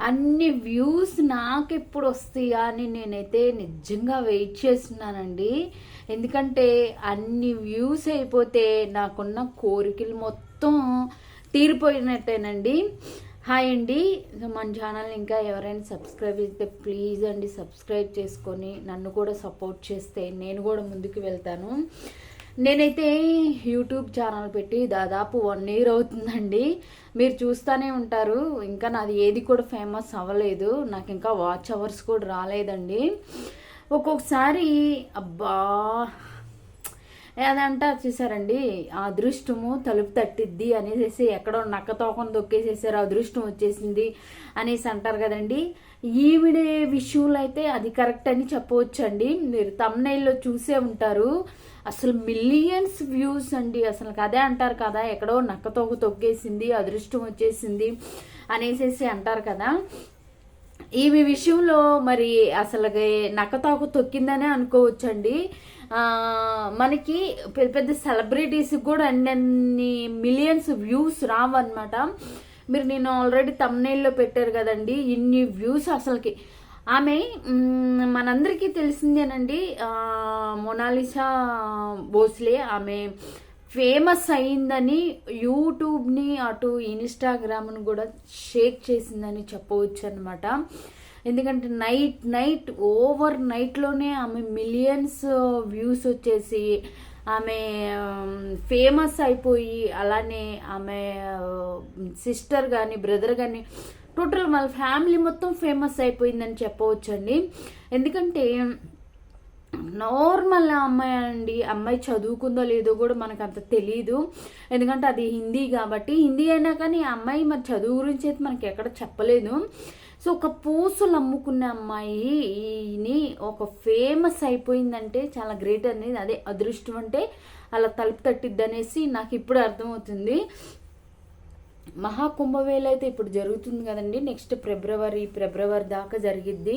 అన్ని వ్యూస్ నాకు ఎప్పుడు వస్తాయా అని నేనైతే నిజంగా వెయిట్ చేస్తున్నానండి. ఎందుకంటే అన్ని వ్యూస్ అయిపోతే నాకున్న కోరికలు మొత్తం తీరిపోయినట్టేనండి. హాయ్ అండి. మన ఛానల్ ఇంకా ఎవరైనా సబ్స్క్రైబ్ చేస్తే ప్లీజ్ అండి సబ్స్క్రైబ్ చేసుకొని నన్ను కూడా సపోర్ట్ చేస్తే నేను కూడా ముందుకు వెళ్తాను. నేనైతే యూట్యూబ్ ఛానల్ పెట్టి దాదాపు వన్ ఇయర్ అవుతుందండి. మీరు చూస్తూనే ఉంటారు. ఇంకా నాది ఏది కూడా ఫేమస్ అవ్వలేదు. నాకు ఇంకా వాచ్ అవర్స్ కూడా రాలేదండి. ఒక్కొక్కసారి అబ్బా! ఏదంటే చూసారండి? ఆ అదృష్టము తలుపు తట్టిద్ది అనేసి ఎక్కడో నక్క తోకం దొక్కేసేసారు అదృష్టం వచ్చేసింది అనేసి అంటారు కదండి. ఈవిడ విషయంలో అయితే అది కరెక్ట్ అని చెప్పవచ్చండి. మీరు తమ్నైల్లో చూసే ఉంటారు. అసలు మిలియన్స్ వ్యూస్ అండి. అసలు అదే అంటారు కదా ఎక్కడో నక్క తొక్కేసింది అదృష్టం వచ్చేసింది అనేసేసి అంటారు కదా. ఈమె విషయంలో మరి అసలు నక్కతాకు తొక్కిందనే అనుకోవచ్చండి. మనకి పెద్ద పెద్ద సెలబ్రిటీస్కి కూడా అన్ని మిలియన్స్ వ్యూస్ రావన్నమాట. మీరు నేను ఆల్రెడీ తమ్నైల్లో పెట్టారు కదండి ఇన్ని వ్యూస్ అసలుకి. ఆమె మనందరికీ తెలిసిందేనండి మొనాలిసా భోస్లే ఆమె ఫేమస్ అయిందని యూట్యూబ్ని అటు ఇన్స్టాగ్రామ్ను కూడా షేక్ చేసిందని చెప్పవచ్చు అనమాట ఎందుకంటే నైట్ నైట్ ఓవర్ నైట్లోనే ఆమె మిలియన్స్ వ్యూస్ వచ్చేసి ఆమె ఫేమస్ అయిపోయి అలానే ఆమె సిస్టర్ కానీ బ్రదర్ కానీ టోటల్ వాళ్ళ ఫ్యామిలీ మొత్తం ఫేమస్ అయిపోయిందని చెప్పవచ్చండి. ఎందుకంటే నార్మల్ అమ్మాయి అండి అమ్మాయి చదువుకుందో లేదో కూడా మనకు అంత తెలియదు ఎందుకంటే అది హిందీ కాబట్టి హిందీ అయినా కానీ అమ్మాయి మరి చదువు గురించి అయితే మనకి ఎక్కడ చెప్పలేదు. సో ఒక పూసులు అమ్ముకునే అమ్మాయిని ఒక ఫేమస్ అయిపోయిందంటే చాలా గ్రేట్ అనేది అదే అదృష్టం అంటే అలా తలుపు తట్టిద్ది అనేసి నాకు ఇప్పుడు అర్థమవుతుంది. మహాకుంభవేళ అయితే ఇప్పుడు జరుగుతుంది కదండి. నెక్స్ట్ ఫిబ్రవరి ఫిబ్రవరి దాకా జరిగిద్ది.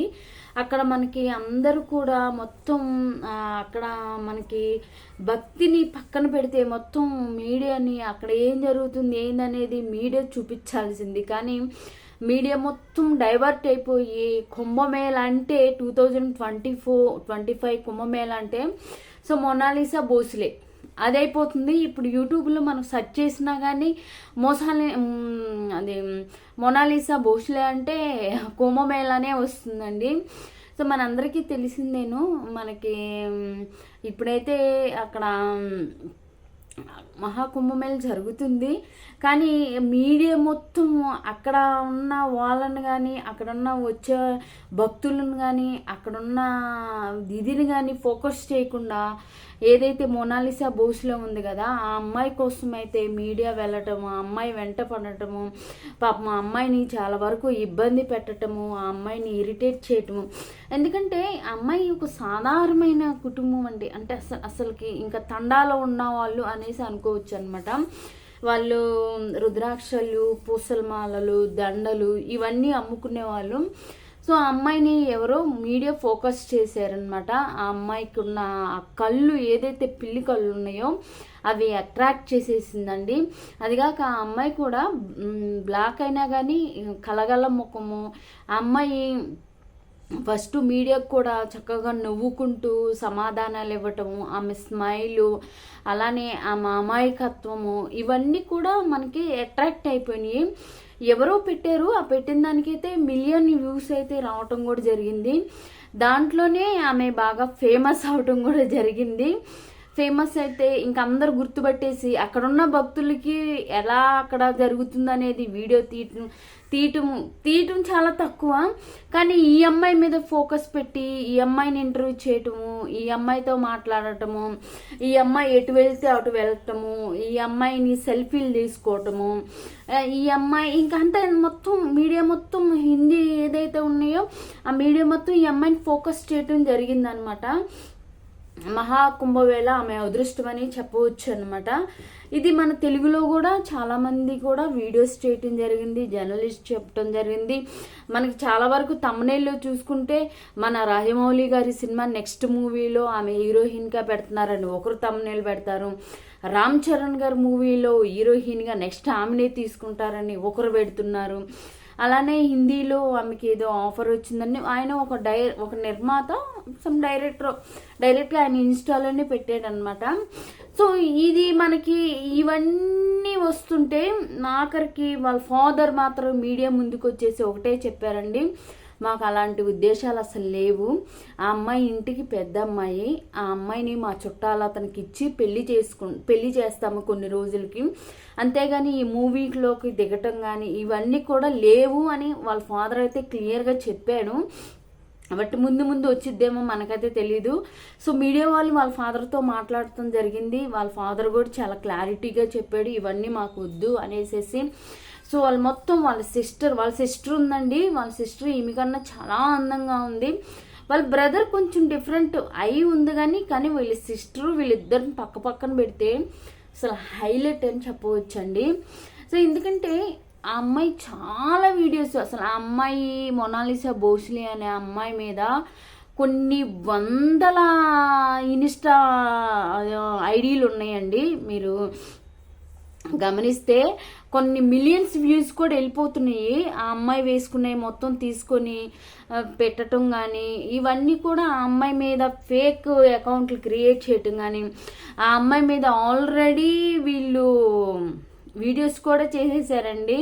అక్కడ మనకి అందరూ కూడా మొత్తం అక్కడ మనకి భక్తిని పక్కన పెడితే మొత్తం మీడియాని అక్కడ ఏం జరుగుతుంది ఏందనేది మీడియా చూపించాల్సింది. కానీ మీడియా మొత్తం డైవర్ట్ అయిపోయి కుంభమేళ అంటే two thousand twenty four twenty five Kumbh Mela అంటే సో మొనాలిసా బోస్లే అదైపోతుంది. ఇప్పుడు యూట్యూబ్లో మనం సెర్చ్ చేసినా కానీ మోసాలి అది మొనాలిసా భోస్లే అంటే కుంభమేళనే వస్తుందండి. సో మనందరికీ తెలిసిందేను మనకి ఇప్పుడైతే అక్కడ మహాకుంభమేళ జరుగుతుంది. కానీ మీడియా మొత్తం అక్కడ ఉన్న వాళ్ళని కానీ అక్కడ ఉన్న వచ్చే భక్తులను కానీ అక్కడున్న ఇదిని కానీ ఫోకస్ చేయకుండా ఏదైతే మోనాలిసా బోస్లో ఉంది కదా ఆ అమ్మాయి కోసం అయితే మీడియా వెళ్ళటము ఆ అమ్మాయి వెంట పడటము పాప మా అమ్మాయిని చాలా వరకు ఇబ్బంది పెట్టటము ఆ అమ్మాయిని ఇరిటేట్ చేయటము. ఎందుకంటే అమ్మాయి ఒక సాధారణమైన కుటుంబం అండి. అంటే అసలు అసలుకి ఇంకా తండాలో ఉన్న వాళ్ళు అనేసి అనుకోవచ్చు అనమాట వాళ్ళు రుద్రాక్షలు పూసలమాలలు దండలు ఇవన్నీ అమ్ముకునే వాళ్ళు సో ఆ అమ్మాయిని ఎవరో మీడియా ఫోకస్ చేశారనమాట ఆ అమ్మాయికి ఉన్న ఆ కళ్ళు ఏదైతే పిల్లి కళ్ళు ఉన్నాయో అవి అట్రాక్ట్ చేసేసిందండి. అదిగాక ఆ అమ్మాయి కూడా బ్లాక్ అయినా కానీ కలగల ముఖము. ఆ అమ్మాయి ఫస్ట్ మీడియాకు కూడా చక్కగా నవ్వుకుంటూ సమాధానాలు ఇవ్వటము ఆమె స్మైలు అలానే ఆమె అమాయకత్వము ఇవన్నీ కూడా మనకి అట్రాక్ట్ అయిపోయినాయి. ఎవరో పెట్టారు ఆ పెట్టిన దానికైతే మిలియన్ వ్యూస్ అయితే రావటం కూడా జరిగింది. దాంట్లోనే ఆమె బాగా ఫేమస్ అవటం కూడా జరిగింది. ఫేమస్ అయితే ఇంక అందరు గుర్తుపట్టేసి అక్కడున్న భక్తులకి ఎలా అక్కడ జరుగుతుందనేది వీడియో తీయటం తీయటం తీయటం చాలా తక్కువ. కానీ ఈ అమ్మాయి మీద ఫోకస్ పెట్టి ఈ అమ్మాయిని ఇంటర్వ్యూ చేయటము ఈ అమ్మాయితో మాట్లాడటము ఈ అమ్మాయి ఎటు వెళ్తే అటు వెళ్ళటము ఈ అమ్మాయిని సెల్ఫీలు తీసుకోవటము ఈ అమ్మాయి ఇంకంతా మొత్తం మీడియా మొత్తం హిందీ ఏదైతే ఉన్నాయో ఆ మీడియా మొత్తం ఈ అమ్మాయిని ఫోకస్ చేయటం జరిగిందనమాట. మహాకుంభవేళ ఆమె అదృష్టమని చెప్పవచ్చు అనమాట ఇది మన తెలుగులో కూడా చాలామంది కూడా వీడియోస్ చేయటం జరిగింది జర్నలిస్ట్ చెప్పడం జరిగింది. మనకి చాలా వరకు తమ్నేల్లో చూసుకుంటే మన రాజమౌళి గారి సినిమా నెక్స్ట్ మూవీలో ఆమె హీరోయిన్గా పెడుతున్నారని ఒకరు తమ్నేల్ పెడతారు. రామ్ చరణ్ గారి మూవీలో హీరోయిన్గా నెక్స్ట్ ఆమెనే తీసుకుంటారని ఒకరు పెడుతున్నారు. అలానే హిందీలో ఆమెకి ఏదో ఆఫర్ వచ్చిందని ఆయన ఒక డై ఒక నిర్మాత సమ్ డైరెక్టర్ డైరెక్ట్గా ఆయన ఇన్స్టాలోనే పెట్టాడనమాట సో ఇది మనకి ఇవన్నీ వస్తుంటే ఆఖరికి వాళ్ళ ఫాదర్ మాత్రం మీడియా ముందుకు వచ్చేసి ఒకటే చెప్పారండి. మాకు అలాంటి ఉద్దేశాలు అసలు లేవు. ఆ అమ్మాయి ఇంటికి పెద్ద అమ్మాయి. ఆ అమ్మాయిని మా చుట్టాలు అతనికి ఇచ్చి పెళ్ళి చేసుకు పెళ్ళి చేస్తాము కొన్ని రోజులకి. అంతేగాని ఈ మూవీలోకి దిగటం కానీ ఇవన్నీ కూడా లేవు అని వాళ్ళ ఫాదర్ అయితే క్లియర్గా చెప్పాడు. బట్ ముందు ముందు వచ్చిద్దేమో మనకైతే తెలీదు. సో మీడియా వాళ్ళు వాళ్ళ ఫాదర్తో మాట్లాడటం జరిగింది. వాళ్ళ ఫాదర్ కూడా చాలా క్లారిటీగా చెప్పాడు ఇవన్నీ మాకు వద్దు అనేసేసి. సో వాళ్ళు మొత్తం వాళ్ళ సిస్టర్ వాళ్ళ సిస్టర్ ఉందండి. వాళ్ళ సిస్టర్ ఈమె కన్నా చాలా అందంగా ఉంది. వాళ్ళ బ్రదర్ కొంచెం డిఫరెంట్ అయి ఉంది కానీ కానీ వీళ్ళ సిస్టర్ వీళ్ళిద్దరిని పక్క పక్కన పెడితే అసలు హైలైట్ అని చెప్పవచ్చండి. సో ఎందుకంటే ఆ అమ్మాయి చాలా వీడియోస్ అసలు ఆ అమ్మాయి మొనాలిసా భోస్లి అనే అమ్మాయి మీద కొన్ని వందల ఇన్స్టా ఐడీలు ఉన్నాయండి. మీరు గమనిస్తే కొన్ని మిలియన్స్ వ్యూస్ కూడా వెళ్ళిపోతున్నాయి. ఆ అమ్మాయి వేసుకునే మొత్తం తీసుకొని పెట్టడం కానీ ఇవన్నీ కూడా ఆ అమ్మాయి మీద ఫేక్ అకౌంట్లు క్రియేట్ చేయటం కానీ ఆ అమ్మాయి మీద ఆల్రెడీ వీళ్ళు వీడియోస్ కూడా చేసేసారండి.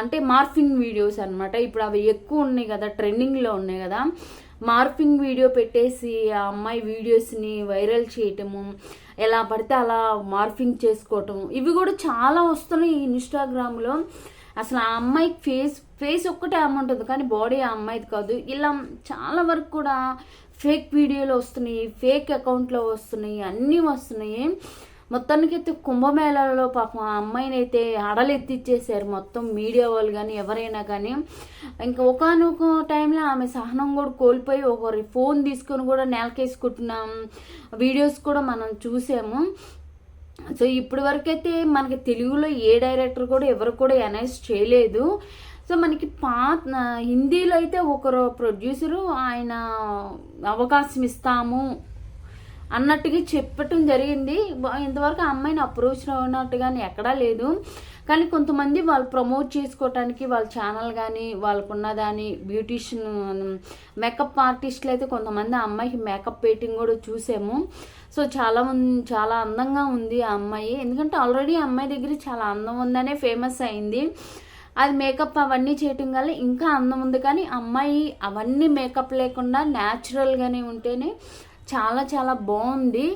అంటే మార్ఫింగ్ వీడియోస్ అనమాట ఇప్పుడు అవి ఎక్కువ ఉన్నాయి కదా ట్రెండింగ్లో ఉన్నాయి కదా. మార్ఫింగ్ వీడియో పెట్టేసి ఆ అమ్మాయి వీడియోస్ని వైరల్ చేయటము ఎలా పడితే అలా మార్ఫింగ్ చేసుకోవటం ఇవి కూడా చాలా వస్తున్నాయి ఇన్స్టాగ్రామ్లో. అసలు ఆ అమ్మాయికి ఫేస్ ఫేస్ ఒక్కటే అమ్మ ఉంటుంది కానీ బాడీ ఆ అమ్మాయిది కాదు. ఇలా చాలా వరకు కూడా ఫేక్ వీడియోలు వస్తున్నాయి ఫేక్ అకౌంట్లో వస్తున్నాయి అన్నీ వస్తున్నాయి. మొత్తానికైతే కుంభమేళాలో పాపం ఆ అమ్మాయిని అయితే అడలెత్తిచ్చేసారు మొత్తం మీడియా వాళ్ళు కానీ ఎవరైనా కానీ ఇంకా ఒకనొక టైంలో ఆమె సహనం కూడా కోల్పోయి ఒకరి ఫోన్ తీసుకొని కూడా నేలకేసుకుంటున్న. వీడియోస్ కూడా మనం చూసాము. సో ఇప్పటి వరకైతే మనకి తెలుగులో ఏ డైరెక్టర్ కూడా ఎవరు కూడా అనౌన్స్ చేయలేదు. సో మనకి పాత హిందీలో అయితే ఒకరు ప్రొడ్యూసరు ఆయన అవకాశం ఇస్తాము. అన్నట్టుగా చెప్పటం జరిగింది. ఇంతవరకు ఆ అమ్మాయిని అప్రోచ్ కానీ ఎక్కడా లేదు. కానీ కొంతమంది వాళ్ళు ప్రమోట్ చేసుకోవటానికి వాళ్ళ ఛానల్ కానీ వాళ్ళకున్న దాని బ్యూటీషియన్ మేకప్ ఆర్టిస్టులు అయితే కొంతమంది ఆ అమ్మాయికి మేకప్ పెయింటింగ్ కూడా చూసాము. సో చాలా చాలా అందంగా ఉంది ఆ అమ్మాయి. ఎందుకంటే ఆల్రెడీ ఆ అమ్మాయి దగ్గర చాలా అందం ఉందనే ఫేమస్ అయింది. అది మేకప్ అవన్నీ చేయటం వల్ల ఇంకా అందం ఉంది. కానీ అమ్మాయి అవన్నీ మేకప్ లేకుండా న్యాచురల్గానే ఉంటేనే చాలా చాలా బాగుంది.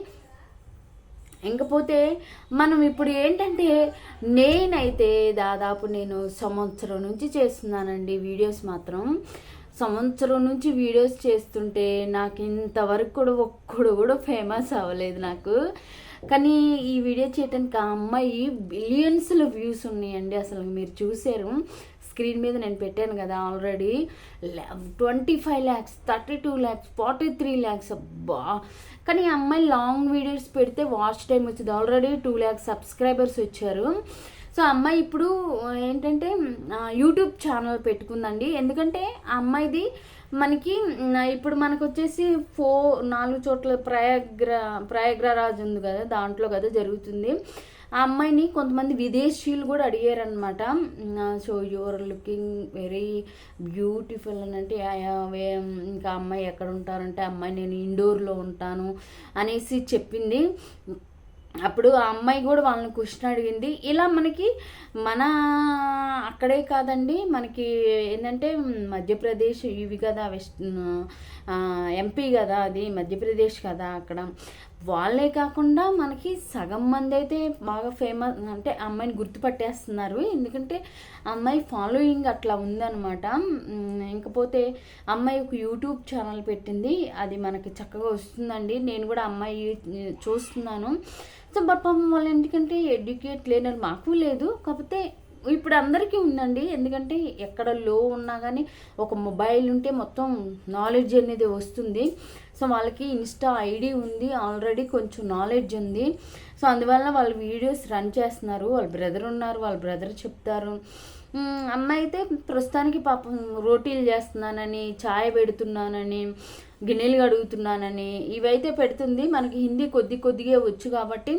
ఇంకపోతే మనం ఇప్పుడు ఏంటంటే నేనైతే దాదాపు నేను సంవత్సరం నుంచి చేస్తున్నానండి వీడియోస్ మాత్రం. సంవత్సరం నుంచి వీడియోస్ చేస్తుంటే నాకు ఇంతవరకు కూడా ఒక్కడు కూడా ఫేమస్ అవ్వలేదు నాకు. కానీ ఈ వీడియో చేయటానికి ఆ అమ్మాయి బిలియన్స్లో వ్యూస్ ఉన్నాయండి అసలు మీరు చూసారు స్క్రీన్ మీద నేను పెట్టాను కదా already. Twenty five lakhs thirty two lakhs forty three lakhs అబ్బా. కానీ ఈ అమ్మాయి లాంగ్ వీడియోస్ పెడితే వాచ్ టైం వచ్చింది. ఆల్రెడీ టూ ల్యాక్స్ సబ్స్క్రైబర్స్ వచ్చారు. సో అమ్మాయి ఇప్పుడు ఏంటంటే యూట్యూబ్ ఛానల్ పెట్టుకుందండి. ఎందుకంటే ఆ అమ్మాయిది మనకి ఇప్పుడు మనకు వచ్చేసి ఫో నాలుగు చోట్ల ప్రయాగ్ర ప్రయాగ్రరాజ్ ఉంది కదా దాంట్లో కదా జరుగుతుంది. ఆ అమ్మాయిని కొంతమంది విదేశీయులు కూడా అడిగారనమాట so your looking very beautiful అని అంటే ఇంకా అమ్మాయి ఎక్కడ ఉంటారంటే అమ్మాయి నేను ఇండోర్లో ఉంటాను అనేసి చెప్పింది. అప్పుడు ఆ అమ్మాయి కూడా వాళ్ళని క్వశ్చన్ అడిగింది. ఇలా మనకి మన అక్కడే కాదండి మనకి ఏంటంటే మధ్యప్రదేశ్ ఇవి కదా వెస్ట్ ఎంపీ కదా అది మధ్యప్రదేశ్ కదా అక్కడ. వాళ్ళే కాకుండా మనకి సగం మంది అయితే బాగా ఫేమస్ అంటే అమ్మాయిని గుర్తుపట్టేస్తున్నారు. ఎందుకంటే అమ్మాయి ఫాలోయింగ్ అట్లా ఉందనమాట ఇంకపోతే అమ్మాయి ఒక యూట్యూబ్ ఛానల్ పెట్టింది. అది మనకి చక్కగా వస్తుందండి. నేను కూడా అమ్మాయి చూస్తున్నాను. సో బట్ పాపం వాళ్ళు ఎందుకంటే ఎడ్యుకేట్ లేనర్ మాకు లేదు. కాకపోతే ఇప్పుడు అందరికీ ఉందండి. ఎందుకంటే ఎక్కడ లో ఉన్నా కానీ ఒక మొబైల్ ఉంటే మొత్తం నాలెడ్జ్ అనేది వస్తుంది. సో వాళ్ళకి ఇన్స్టా ఐడి ఉంది. ఆల్రెడీ కొంచెం నాలెడ్జ్ ఉంది. సో అందువల్ల వాళ్ళు వీడియోస్ రన్ చేస్తున్నారు. వాళ్ళ బ్రదర్ ఉన్నారు. వాళ్ళ బ్రదర్ చెప్తారు. అమ్మాయి అయితే ప్రస్తుతానికి పాపం రోటీలు చేస్తున్నానని ఛాయ్ పెడుతున్నానని గిన్నెలు కడుగుతున్నానని ఇవైతే పెడుతుంది. మనకి హిందీ కొద్ది కొద్దిగా వచ్చు కాబట్టి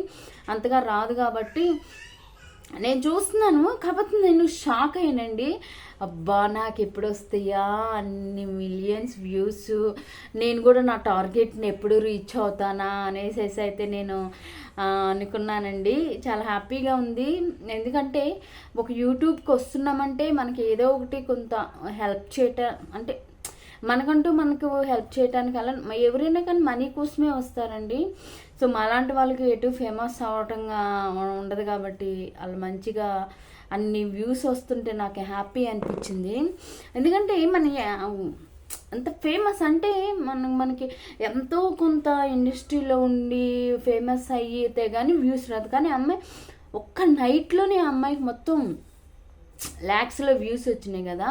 అంతగా రాదు కాబట్టి నేను చూస్తున్నాను కాకపోతే నేను షాక్ అయ్యానండి. అబ్బా నాకు ఎప్పుడు వస్తాయా అన్ని మిలియన్స్ వ్యూస్ నేను కూడా నా టార్గెట్ని ఎప్పుడు రీచ్ అవుతానా అనేసేసి అయితే నేను అనుకున్నానండి. చాలా హ్యాపీగా ఉంది. ఎందుకంటే ఒక యూట్యూబ్కి వస్తున్నామంటే మనకి ఏదో ఒకటి కొంత హెల్ప్ చేయటం అంటే మనకంటూ మనకు హెల్ప్ చేయడానికి అలా ఎవరైనా కానీ మనీ కోసమే వస్తారండి. సో మాలాంటి వాళ్ళకి ఎటు ఫేమస్ అవ్వటంగా ఉండదు కాబట్టి వాళ్ళు మంచిగా అన్ని వ్యూస్ వస్తుంటే నాకు హ్యాపీ అనిపించింది. ఎందుకంటే మన అంత ఫేమస్ అంటే మనం మనకి ఎంతో కొంత ఇండస్ట్రీలో ఉండి ఫేమస్ అయితే కానీ వ్యూస్ రాదు. కానీ అమ్మాయి ఒక్క నైట్లోనే ఆ అమ్మాయికి మొత్తం ల్యాక్స్లో వ్యూస్ వచ్చినాయి కదా.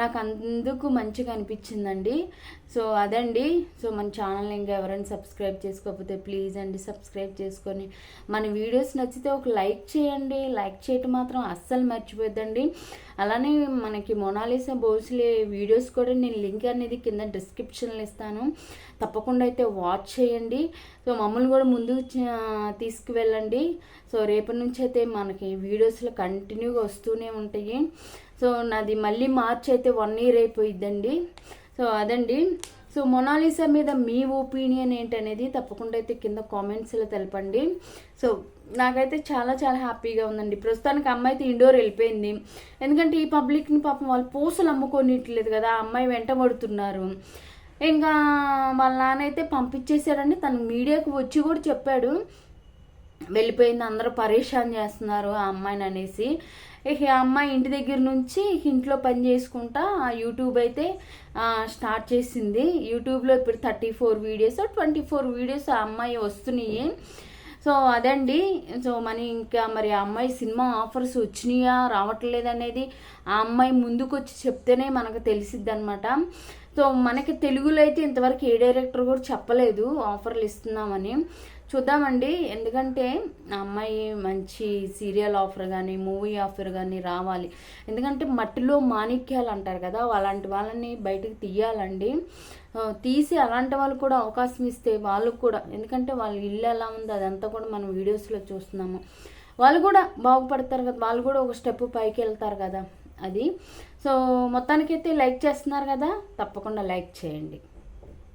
నాకు అందుకు మంచిగా అనిపించిందండి. సో అదండి. సో మన ఛానల్ ఇంకా ఎవరైనా సబ్స్క్రైబ్ చేసుకోకపోతే ప్లీజ్ అండి సబ్స్క్రైబ్ చేసుకొని. మన వీడియోస్ నచ్చితే ఒక లైక్ చేయండి. లైక్ చేయటం మాత్రం అస్సలు మర్చిపోద్దండి. అలానే మనకి మొనాలిసా బోస్లే వీడియోస్ కూడా నేను లింక్ అనేది కింద డిస్క్రిప్షన్లో ఇస్తాను. తప్పకుండా అయితే వాచ్ చేయండి. సో మమ్మల్ని కూడా ముందు తీసుకువెళ్ళండి. సో రేపటి నుంచి అయితే మనకి వీడియోస్లో కంటిన్యూగా వస్తూనే ఉంటాయి. సో నాది మళ్ళీ మార్చ్ అయితే వన్ ఇయర్ అయిపోయిద్దండి. సో అదండి. సో మొనాలిసా మీద మీ ఒపీనియన్ ఏంటనేది తప్పకుండా అయితే కింద కామెంట్స్లో తెలపండి. సో నాకైతే చాలా చాలా హ్యాపీగా ఉందండి. ప్రస్తుతానికి అమ్మాయి అయితే ఇండోర్ వెళ్ళిపోయింది. ఎందుకంటే ఈ పబ్లిక్ని పాపం వాళ్ళు పూసలు అమ్ముకోనిట్లేదు కదా ఆ అమ్మాయి వెంటబడుతున్నారు ఇంకా వాళ్ళ నాన్న అయితే పంపించేశారండి తను మీడియాకు వచ్చి కూడా చెప్పాడు. వెళ్ళిపోయింది అందరూ పరేషాన్ చేస్తున్నారు ఆ అమ్మాయిని అనేసి. ఇక ఆ అమ్మాయి ఇంటి దగ్గర నుంచి ఇంట్లో పని చేసుకుంటా ఆ యూట్యూబ్ అయితే స్టార్ట్ చేసింది. యూట్యూబ్లో ఇప్పుడు thirty four videos twenty four videos ఆ అమ్మాయి వస్తున్నాయి. సో అదండి. సో మన ఇంకా మరి ఆ అమ్మాయి సినిమా ఆఫర్స్ వచ్చినాయా రావట్లేదు అనేది ఆ అమ్మాయి ముందుకు వచ్చి చెప్తేనే మనకు తెలిసిద్ది అనమాట సో మనకి తెలుగులో అయితే ఇంతవరకు ఏ డైరెక్టర్ కూడా చెప్పలేదు ఆఫర్లు ఇస్తున్నామని. చూద్దామండి. ఎందుకంటే ఆ అమ్మాయి మంచి సీరియల్ ఆఫర్ కానీ మూవీ ఆఫర్ కానీ రావాలి. ఎందుకంటే మట్టిలో మాణిక్యాలు అంటారు కదా అలాంటి వాళ్ళని బయటకు తీయాలండి. తీసి అలాంటి వాళ్ళు కూడా అవకాశం ఇస్తే వాళ్ళకు కూడా ఎందుకంటే వాళ్ళ ఇల్లు ఎలా ఉంది అదంతా కూడా మనం వీడియోస్లో చూస్తున్నాము. వాళ్ళు కూడా బాగుపడతారు కదా వాళ్ళు కూడా ఒక స్టెప్ పైకి వెళ్తారు కదా అది. సో మొత్తానికైతే లైక్ చేస్తున్నారు కదా తప్పకుండా లైక్ చేయండి.